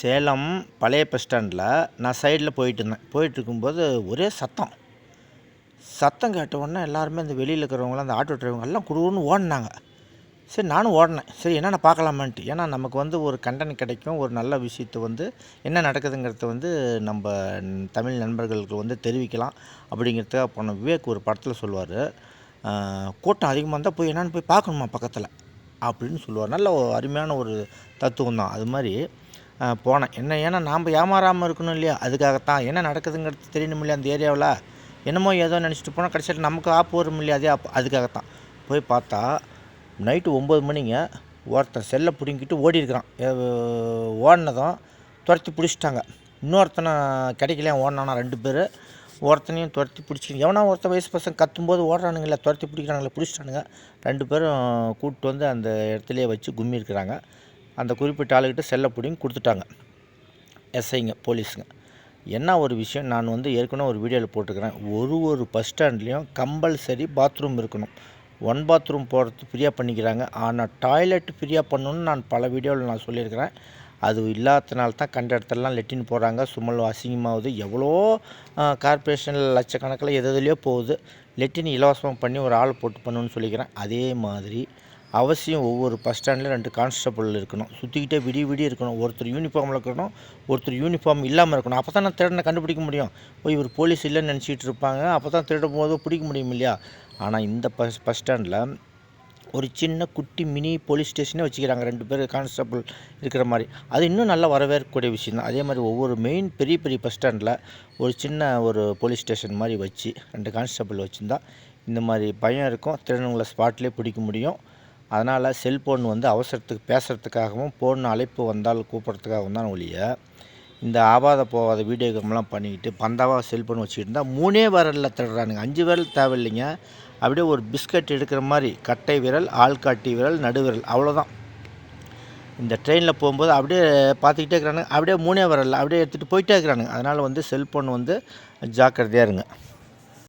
சேலம் பழைய பஸ் ஸ்டாண்டில் நான் சைடில் போயிட்டு இருந்தேன் போயிட்டு இருக்கும்போது ஒரே சத்தம். சத்தம் கேட்ட உடனே எல்லாருமே அந்த வெளியில் இருக்கிறவங்களாம் அந்த ஆட்டோ டிரைவங்க எல்லாம் குடுன்னு ஓடினாங்க. சரி நானும் ஓடினேன். சரி என்னென்ன பார்க்கலாமான்ட்டு. ஏன்னா நமக்கு வந்து ஒரு கண்டன் கிடைக்கும் ஒரு நல்ல விஷயத்தை வந்து என்ன நடக்குதுங்கிறத வந்து நம்ம தமிழ் நண்பர்களுக்கு வந்து தெரிவிக்கலாம் அப்படிங்கிறதுக்காக போன விவேக் ஒரு படத்தில் சொல்லுவார். கூட்டம் அதிகமாக இருந்தால் போய் என்னென்னு போய் பார்க்கணுமா பக்கத்தில்? அப்படின்னு சொல்லுவார். நல்ல ஒரு அருமையான ஒரு தத்துவம் தான் அது மாதிரி போனேன். என்ன ஏன்னா நாம் ஏமாறாமல் இருக்கணும் இல்லையா? அதுக்காகத்தான். என்ன நடக்குதுங்கிறது தெரியணும் இல்லையா அந்த ஏரியாவில்? என்னமோ ஏதோ நினச்சிட்டு போனால் கடைசியில் நமக்கு ஆப்பு வரும் இல்லையா? அதே ஆப்பு அதுக்காகத்தான். போய் பார்த்தா நைட்டு ஒம்பது மணிங்க ஒருத்தன் செல்லை பிடுங்கிட்டு ஓடி இருக்கிறான் ஓடினதும் துரத்தி பிடிச்சிட்டாங்க. இன்னொருத்தனை கிடைக்கலையா? ஓடினானா ரெண்டு பேர். ஒருத்தனையும் துரத்தி பிடிச்சிக்கணும் எவனா ஒருத்தன் வயசு பசங்க கத்தும்போது ஓடுறானுங்களே துரத்தி பிடிக்கிறாங்களே பிடிச்சிட்டானுங்க. ரெண்டு பேரும் கூப்பிட்டு வந்து அந்த இடத்துலையே வச்சு கும்மி இருக்கிறாங்க அந்த குறிப்பிட்ட ஆளுகிட்ட செல்லை பிடிங்கி கொடுத்துட்டாங்க எஸ்ஐங்க போலீஸுங்க. என்ன ஒரு விஷயம்? நான் வந்து ஏற்கனவே ஒரு வீடியோவில் போட்டுக்கிறேன் ஒரு ஒரு பஸ் ஸ்டாண்ட்லேயும் கம்பல்சரி பாத்ரூம் இருக்கணும். ஒன் பாத்ரூம் போகிறது ஃப்ரீயாக பண்ணிக்கிறாங்க. ஆனால் டாய்லெட் ஃப்ரீயாக பண்ணணும்னு நான் பல வீடியோவில் நான் சொல்லியிருக்கிறேன். அது இல்லாதனால தான் கண்ட இடத்துலலாம் லெட்டின் போகிறாங்க சுமல் அசிங்கமாகுது. எவ்வளோ கார்பரேஷனில் லட்சக்கணக்கில் எது எதுலேயோ போகுது. லெட்டின் இலவசமாக பண்ணி ஒரு ஆள் போட்டு பண்ணணும்னு சொல்லிக்கிறேன். அதே மாதிரி அவசியம் ஒவ்வொரு பஸ் ஸ்டாண்டில் ரெண்டு கான்ஸ்டபிள் இருக்கணும். சுற்றிக்கிட்டே விடிய விடிய இருக்கணும். ஒருத்தர் யூனிஃபார்மில் இருக்கணும் ஒருத்தர் யூனிஃபார்ம் இல்லாமல் இருக்கணும். அப்போ தான் நான் திருடனை கண்டுபிடிக்க முடியும். ஓ இவர் போலீஸ் இல்லைன்னு நினச்சிட்டு இருப்பாங்க. அப்போ தான் திருடும் போது பிடிக்க முடியும் இல்லையா? ஆனால் இந்த பஸ் பஸ் ஸ்டாண்டில் ஒரு சின்ன குட்டி மினி போலீஸ் ஸ்டேஷனே வச்சுக்கிறாங்க. ரெண்டு பேர் கான்ஸ்டபிள் இருக்கிற மாதிரி. அது இன்னும் நல்லா வரவேற்கக்கூடிய விஷயம் தான் அதே மாதிரி ஒவ்வொரு மெயின் பெரிய பெரிய பஸ் ஸ்டாண்டில் ஒரு சின்ன ஒரு போலீஸ் ஸ்டேஷன் மாதிரி வச்சு ரெண்டு கான்ஸ்டபிள் வச்சுருந்தா இந்த மாதிரி பயம் இருக்கும். திருநங்களை ஸ்பாட்லேயே பிடிக்க முடியும். அதனால் செல்ஃபோன் வந்து அவசரத்துக்கு பேசுகிறதுக்காகவும் ஃபோன் அழைப்பு வந்தால் கூப்பிட்றதுக்காகவும் தான் ஒழிய இந்த ஆபாத போகாத வீடியோ கேம்லாம் பண்ணிக்கிட்டு பந்தாவாக செல்ஃபோன் வச்சுக்கிட்டு இருந்தால் மூணே விரலில் தடுறானுங்க அஞ்சு விரல் தேவையில்லைங்க. அப்படியே ஒரு பிஸ்கட் எடுக்கிற மாதிரி கட்டை விரல் ஆள்காட்டி விரல் நடுவிரல் அவ்வளோதான் இந்த ட்ரெயினில் போகும்போது அப்படியே பார்த்துக்கிட்டே இருக்கிறானுங்க. அப்படியே மூணே விரலில் அப்படியே எடுத்துகிட்டு போயிட்டே இருக்கிறானுங்க. அதனால் வந்து செல்ஃபோன் வந்து ஜாக்கிரதையாக இருங்க.